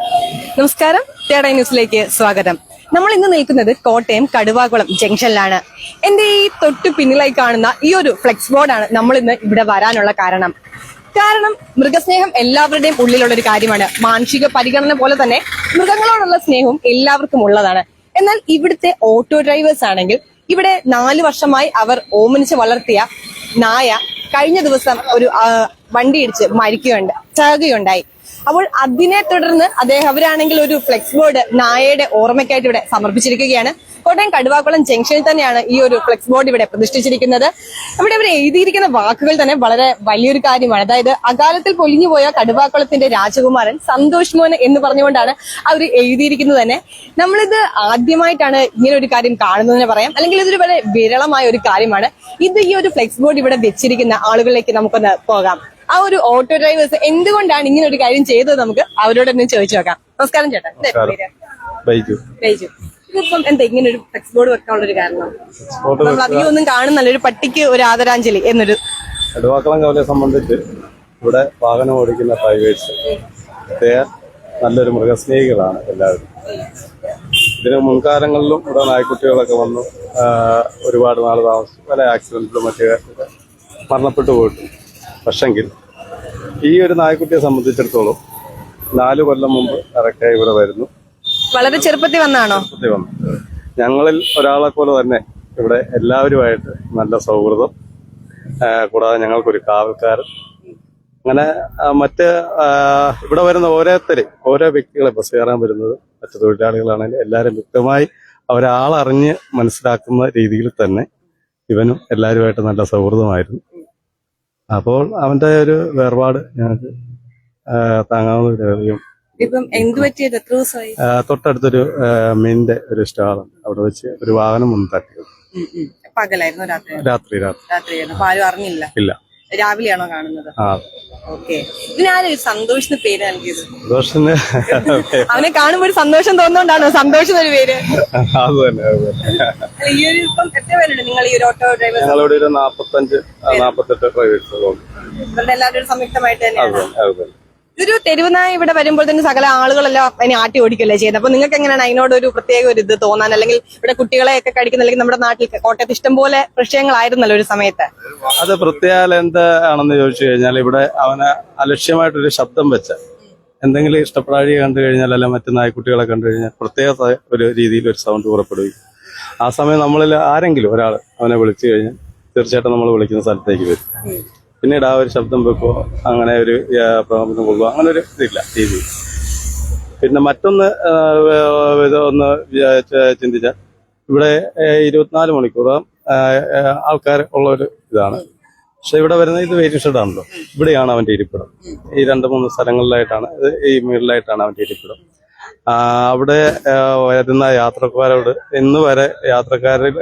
നമസ്കാരം. തേട ന്യൂസിലേക്ക് സ്വാഗതം. നമ്മൾ ഇന്ന് നിൽക്കുന്നത് കോട്ടയം കടുവാകുളം ജംഗ്ഷനിലാണ്. എന്റെ ഈ തൊട്ടു പിന്നിലായി കാണുന്ന ഈ ഒരു ഫ്ലെക്സ് ബോർഡാണ് നമ്മൾ ഇന്ന് ഇവിടെ വരാനുള്ള കാരണം. കാരണം മൃഗസ്നേഹം എല്ലാവരുടെയും ഉള്ളിലുള്ള ഒരു കാര്യമാണ്. മാനുഷിക പരിഗണന പോലെ തന്നെ മൃഗങ്ങളോടുള്ള സ്നേഹവും എല്ലാവർക്കും ഉള്ളതാണ്. എന്നാൽ ഇവിടുത്തെ ഓട്ടോ ഡ്രൈവേഴ്സ് ആണെങ്കിൽ ഇവിടെ നാല് വർഷമായി അവർ ഓമനിച്ച് വളർത്തിയ നായ കഴിഞ്ഞ ദിവസം ഒരു വണ്ടി ഇടിച്ച് മരിക്കുകയുണ്ട് ചാകുകയുണ്ടായി. അപ്പോൾ അതിനെ തുടർന്ന് അദ്ദേഹം അവരാണെങ്കിൽ ഒരു ഫ്ലെക്സ് ബോർഡ് നായയുടെ ഓർമ്മയ്ക്കായിട്ട് ഇവിടെ സമർപ്പിച്ചിരിക്കുകയാണ്. കോട്ടയം കടുവാക്കുളം ജംഗ്ഷനിൽ തന്നെയാണ് ഈ ഒരു ഫ്ലെക്സ് ബോർഡ് ഇവിടെ പ്രതിഷ്ഠിച്ചിരിക്കുന്നത്. ഇവിടെ ഇവർ എഴുതിയിരിക്കുന്ന വാക്കുകൾ തന്നെ വളരെ വലിയൊരു കാര്യമാണ്. അതായത് അകാലത്തിൽ പൊലിഞ്ഞുപോയ കടുവാക്കുളത്തിന്റെ രാജകുമാരൻ സന്തോഷ് മോൻ എന്ന് പറഞ്ഞുകൊണ്ടാണ് അവർ എഴുതിയിരിക്കുന്നത് തന്നെ. നമ്മളിത് ആദ്യമായിട്ടാണ് ഇങ്ങനെ ഒരു കാര്യം കാണുന്നതിന് പറയാം. അല്ലെങ്കിൽ ഇതൊരു വളരെ വിരളമായ ഒരു കാര്യമാണ്. ഇത് ഈ ഒരു ഫ്ലെക്സ് ബോർഡ് ഇവിടെ വെച്ചിരിക്കുന്ന ആളുകളിലേക്ക് നമുക്കൊന്ന് പോകാം. ആ ഒരു ഓട്ടോ ഡ്രൈവേഴ്സ് എന്തുകൊണ്ടാണ് ഇങ്ങനെ ഒരു കാര്യം ചെയ്തത് നമുക്ക് അവരോട് തന്നെ ചോദിച്ചു നോക്കാം. നമസ്കാരം ചേട്ടാ. ബൈജു? ബൈജു. ഇതിപ്പം എന്താ ഇങ്ങനെ ഒരു ഫ്ലെക്സ് ബോർഡ് വെക്കാനുള്ള ഒരു കാരണം? ഫോട്ടോ നമ്മൾ അധികം ഒന്നും കാണുന്നല്ല ഒരു പട്ടിക്ക് ഒരു ആദരാഞ്ജലി എന്നൊരു നെടുവാക്കളം കവലയെ സംബന്ധിച്ച് ഇവിടെ വാഹനം ഓടിക്കുന്ന ഡ്രൈവേഴ്സ് നല്ലൊരു മൃഗസ്നേഹികളാണ് എല്ലാവരും. ഇതിന് മുൻകാലങ്ങളിലും ഇവിടെ നായ്ക്കുട്ടികളൊക്കെ വന്നു. ഒരുപാട് നാൾ താമസിച്ചു. പല ആക്സിഡന്റിലും മറ്റേ മരണപ്പെട്ടു പോയിട്ടുണ്ട്. പക്ഷെങ്കിൽ ഈ ഒരു നായ്ക്കുട്ടിയെ സംബന്ധിച്ചിടത്തോളം നാല് കൊല്ലം മുമ്പ് കറക്റ്റായി ഇവിടെ വരുന്നു. വളരെ ചെറുപ്പത്തിൽ വന്നാണോ? വന്നു. ഞങ്ങളിൽ ഒരാളെ പോലെ തന്നെ ഇവിടെ എല്ലാവരുമായിട്ട് നല്ല സൗഹൃദം. കൂടാതെ ഞങ്ങൾക്കൊരു കാവൽക്കാരൻ. അങ്ങനെ മറ്റ് ഇവിടെ വരുന്ന ഓരോരുത്തരും ഓരോ വ്യക്തികളെ ബസ് കയറാൻ വരുന്നത് മറ്റു തൊഴിലാളികളാണെങ്കിലും എല്ലാവരും വ്യക്തമായി അവരാളറിഞ്ഞ് മനസ്സിലാക്കുന്ന രീതിയിൽ തന്നെ ഇവനും എല്ലാവരുമായിട്ട് നല്ല സൗഹൃദമായിരുന്നു. അപ്പോൾ അവന്റെ ഒരു വേർപാട് ഞങ്ങൾക്ക് താങ്ങാവുന്ന ഒരു ഇപ്പം എന്ത് പറ്റിയത്? എത്ര ദിവസമായി? ആ, തൊട്ടടുത്തൊരു മീനിന്റെ ഒരു സ്റ്റാളുണ്ട്. അവിടെ വെച്ച് ഒരു വാഹനം മുൻ തട്ടിയത് പകലായിരുന്നു രാത്രി? രാത്രി രാത്രി. രാത്രിയായിരുന്നു. അപ്പൊ ആരും അറിഞ്ഞില്ല? ഇല്ല. രാവിലെയാണോ കാണുന്നത്? ആ. ഓക്കെ. ഇതിനാരും സന്തോഷിന് പേര് നൽകിയത്? അവനെ കാണുമ്പോൾ ഒരു സന്തോഷം തോന്നുന്നുണ്ടാണോ? സന്തോഷം ഒരു പേര്. അത് തന്നെ അത് തന്നെ. അല്ല, ഈ ഒരു ഇപ്പം എത്ര പേരുണ്ട്? നിങ്ങൾ ഈ ഒരു ഓട്ടോ ഡ്രൈവർ ഞങ്ങളിവിടെ ഒരു നാപ്പത്തഞ്ച് ഇവരുടെ എല്ലാവരും ഒരു സംയുക്തമായിട്ട് അത് തന്നെയാണ് തന്നെ അത് തന്നെ. ഇതൊരു തെരുവുനായ ഇവിടെ വരുമ്പോൾ തന്നെ സകല ആളുകളെല്ലാം അതിനെ ആട്ടി ഓടിക്കല്ലേ ചെയ്യുന്നത്? അപ്പൊ നിങ്ങൾക്ക് എങ്ങനെയാണ് അതിനോട് ഒരു പ്രത്യേക ഒരു ഇത് തോന്നാൻ? അല്ലെങ്കിൽ ഇവിടെ കുട്ടികളെ ഒക്കെ കടിക്കുന്ന അല്ലെങ്കിൽ നമ്മുടെ നാട്ടിൽ കോട്ടയത്ത് ഇഷ്ടംപോലെ വിഷയങ്ങളായിരുന്നല്ലോ ഒരു സമയത്ത്. അത് പ്രത്യേക എന്താണെന്ന് ചോദിച്ചു കഴിഞ്ഞാൽ ഇവിടെ അവന് അലക്ഷ്യമായിട്ടൊരു ശബ്ദം വെച്ച എന്തെങ്കിലും ഇഷ്ടപ്പെടാഴിയെ കണ്ടു കഴിഞ്ഞാൽ അല്ല മറ്റു നായ്ക്കുട്ടികളെ കണ്ടു കഴിഞ്ഞാൽ പ്രത്യേക ഒരു രീതിയിൽ ഒരു സൗണ്ട് പുറപ്പെടുവി ആ സമയം നമ്മളിൽ ആരെങ്കിലും ഒരാൾ അവനെ വിളിച്ചു കഴിഞ്ഞാൽ തീർച്ചയായിട്ടും നമ്മൾ വിളിക്കുന്ന സ്ഥലത്തേക്ക് വരും. പിന്നീട് ആ ഒരു ശബ്ദം വെക്കുവോ അങ്ങനെ ഒരു പ്രകമ്പനം കൊള്ളുവോ അങ്ങനെ ഒരു ഇതില്ല രീതി. പിന്നെ മറ്റൊന്ന് ഒന്ന് ചിന്തിച്ചാൽ ഇവിടെ ഇരുപത്തിനാല് മണിക്കൂറും ആൾക്കാർ ഉള്ള ഒരു ഇതാണ്. പക്ഷെ ഇവിടെ വരുന്ന ഇത് വെയിറ്റിംഗ് ഷെഡാണല്ലോ ഇവിടെയാണ് അവന്റെ ഇരിപ്പിടം. ഈ രണ്ട് മൂന്ന് സ്ഥലങ്ങളിലായിട്ടാണ് ഈ മുകളിലായിട്ടാണ് അവന്റെ ഇരിപ്പിടം. അവിടെ വരുന്ന യാത്രക്കാരോട് ഇന്ന് വരെ യാത്രക്കാരിൽ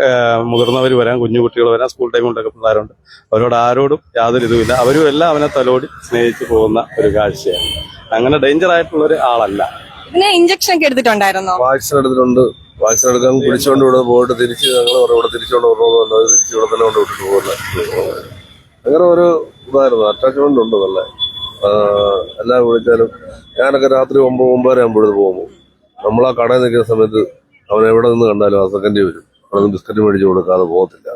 മുതിർന്നവർ വരാൻ കുഞ്ഞു കുട്ടികൾ വരാൻ സ്കൂൾ ടൈം കൊണ്ടൊക്കെ പിള്ളേരുണ്ട്. അവരോട് ആരോടും യാതൊരു ഇതുമില്ല. അവരും എല്ലാം അവനെ തലോടി സ്നേഹിച്ചു പോകുന്ന ഒരു കാഴ്ചയാണ്. അങ്ങനെ ഡേഞ്ചർ ആയിട്ടുള്ള ഒരു ആളല്ല. പിന്നെ ഇഞ്ചക്ഷൻ ഒക്കെ എടുത്തിട്ടുണ്ടായിരുന്നോ? വാക്സിൻ എടുത്തിട്ടുണ്ട്. വാക്സിൻ എടുക്കാൻ കുടിച്ചുകൊണ്ട് ഇവിടെ പോയിട്ട് തിരിച്ച് ഞങ്ങൾ ഇവിടെ തിരിച്ചോണ്ട് വരണമല്ലോ തിരിച്ചു തിരിച്ച് ഇവിടെ തന്നെ കൊണ്ട് വിട്ടിട്ട് പോകുന്നത് അങ്ങനെ ഒരു ഇതായിരുന്നു. അറ്റാച്ച്മെന്റ് ഉണ്ട് നല്ല. ആ, എല്ലാം വിളിച്ചാലും ഞാനൊക്കെ രാത്രി ഒമ്പത് ഒമ്പതര ആകുമ്പോഴത് പോകുമ്പോൾ നമ്മൾ ആ കടയിൽ നിൽക്കുന്ന സമയത്ത് അവൻ എവിടെ നിന്ന് കണ്ടാലും ആ സെക്കൻഡ് വരും. അവിടെ നിന്ന് ബിസ്ക്കറ്റ് മേടിച്ച് കൊടുക്കാതെ പോകത്തില്ല.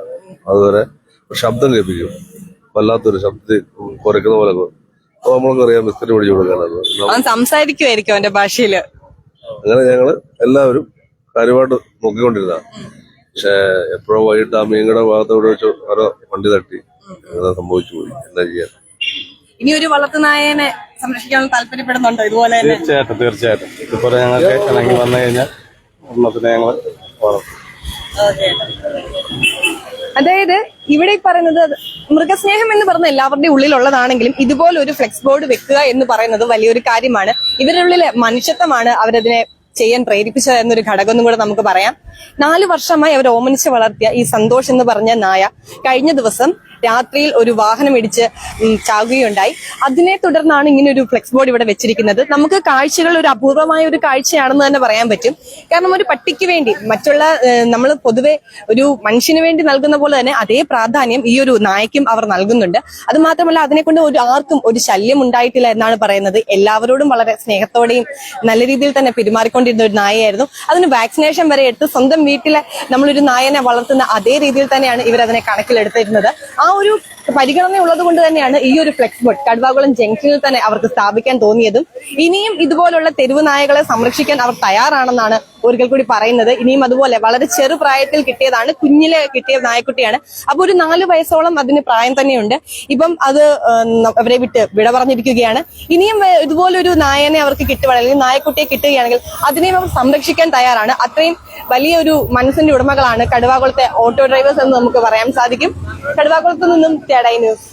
അതുവരെ ശബ്ദം കേൾപ്പിക്കും. വല്ലാത്തൊരു ശബ്ദത്തിൽ കുറയ്ക്കുന്ന പോലെ അപ്പൊ അപ്പോൾ നമ്മൾക്കറിയാം ബിസ്ക്കറ്റ് മേടിച്ച് കൊടുക്കാനത് അവൻ സംസാരിക്കുമായിരിക്കും അവന്റെ ഭാഷയിൽ. അങ്ങനെ ഞങ്ങൾ എല്ലാവരും കാര്യമായിട്ട് നോക്കിക്കൊണ്ടിരുന്ന പക്ഷെ എപ്പോഴോ വൈകിട്ട് ആ മീൻകട ഭാഗത്തോടെ വെച്ച് ഓരോ വണ്ടി തട്ടി. അങ്ങനെ സംഭവിച്ചു പോയി. എന്താ ചെയ്യാൻ ഇനി ഒരു വളർത്തുനായനെ സംരക്ഷിക്കാൻ താല്പര്യപ്പെടുന്നുണ്ടോ? ഇതുപോലെ തന്നെ. തീർച്ചയായിട്ടും തീർച്ചയായിട്ടും. ഇതുപോലെ ഞങ്ങൾക്ക് ഇണങ്ങി വന്നു കഴിഞ്ഞാൽ ഒന്നത്തിന് ഞങ്ങൾ വളർത്തും. അതായത് ഇവിടെ പറയുന്നത് മൃഗസ്നേഹം എന്ന് പറഞ്ഞ എല്ലാവരുടെയും ഉള്ളിലുള്ളതാണെങ്കിലും ഇതുപോലെ ഒരു ഫ്ലെക്സ് ബോർഡ് വെക്കുക എന്ന് പറയുന്നത് വലിയൊരു കാര്യമാണ്. ഇവരുടെ ഉള്ളിലെ മനുഷ്യത്വമാണ് അവരതിനെ ചെയ്യാൻ പ്രേരിപ്പിച്ചത് എന്നൊരു ഘടകം കൂടെ നമുക്ക് പറയാം. നാല് വർഷമായി അവർ ഓമനിച്ച് വളർത്തിയ ഈ സന്തോഷ് എന്ന് പറഞ്ഞ നായ കഴിഞ്ഞ ദിവസം രാത്രിയിൽ ഒരു വാഹനം ഇടിച്ച് ചാകുകയുണ്ടായി. അതിനെ തുടർന്നാണ് ഇങ്ങനെ ഒരു ഫ്ലെക്സ് ബോർഡ് ഇവിടെ വെച്ചിരിക്കുന്നത്. നമുക്ക് കാഴ്ചകൾ ഒരു അപൂർവമായ ഒരു കാഴ്ചയാണെന്ന് തന്നെ പറയാൻ പറ്റും. കാരണം ഒരു പട്ടിക്ക് വേണ്ടി മറ്റുള്ള നമ്മൾ പൊതുവെ ഒരു മനുഷ്യന് വേണ്ടി നൽകുന്ന പോലെ തന്നെ അതേ പ്രാധാന്യം ഈ ഒരു നായക്കും അവർ നൽകുന്നുണ്ട്. അത് മാത്രമല്ല അതിനെ കൊണ്ട് ഒരു ആർക്കും ഒരു ശല്യം ഉണ്ടായിട്ടില്ല എന്നാണ് പറയുന്നത്. എല്ലാവരോടും വളരെ സ്നേഹത്തോടെയും നല്ല രീതിയിൽ തന്നെ പെരുമാറിക്കൊണ്ടിരുന്ന ഒരു നായയായിരുന്നു. അതിന് വാക്സിനേഷൻ വരെ എടുത്ത് സ്വന്തം വീട്ടിലെ നമ്മളൊരു നായനെ വളർത്തുന്ന അതേ രീതിയിൽ തന്നെയാണ് ഇവർ അതിനെ കണക്കിലെടുത്തിരുന്നത്. ആ ഒരു പരിഗണന ഉള്ളത് കൊണ്ട് തന്നെയാണ് ഈ ഒരു ഫ്ലെക്സ് ബോർഡ് കടുവാകുളം ജംഗ്ഷനിൽ തന്നെ അവർക്ക് സ്ഥാപിക്കാൻ തോന്നിയതും. ഇനിയും ഇതുപോലുള്ള തെരുവ് നായകളെ സംരക്ഷിക്കാൻ അവർ തയ്യാറാണെന്നാണ് ഒരിക്കൽ കൂടി പറയുന്നത്. ഇനിയും അതുപോലെ വളരെ ചെറുപ്രായത്തിൽ കിട്ടിയതാണ് കുഞ്ഞിലെ കിട്ടിയ നായക്കുട്ടിയാണ്. അപ്പൊ ഒരു നാല് വയസ്സോളം അതിന് പ്രായം തന്നെയുണ്ട്. ഇപ്പം അത് അവരെ വിട്ട് വിട പറഞ്ഞിരിക്കുകയാണ്. ഇനിയും ഇതുപോലൊരു നായനെ അവർക്ക് കിട്ടുകയാണ് അല്ലെങ്കിൽ നായക്കുട്ടിയെ കിട്ടുകയാണെങ്കിൽ അതിനെയും അവർ സംരക്ഷിക്കാൻ തയ്യാറാണ്. അത്രയും വലിയൊരു മനസ്സിന്റെ ഉടമകളാണ് കടുവാകുളത്തെ ഓട്ടോ ഡ്രൈവേഴ്സ് എന്ന് നമുക്ക് പറയാൻ സാധിക്കും. കടുവാകുളത്ത് നിന്നും ന്യൂസ്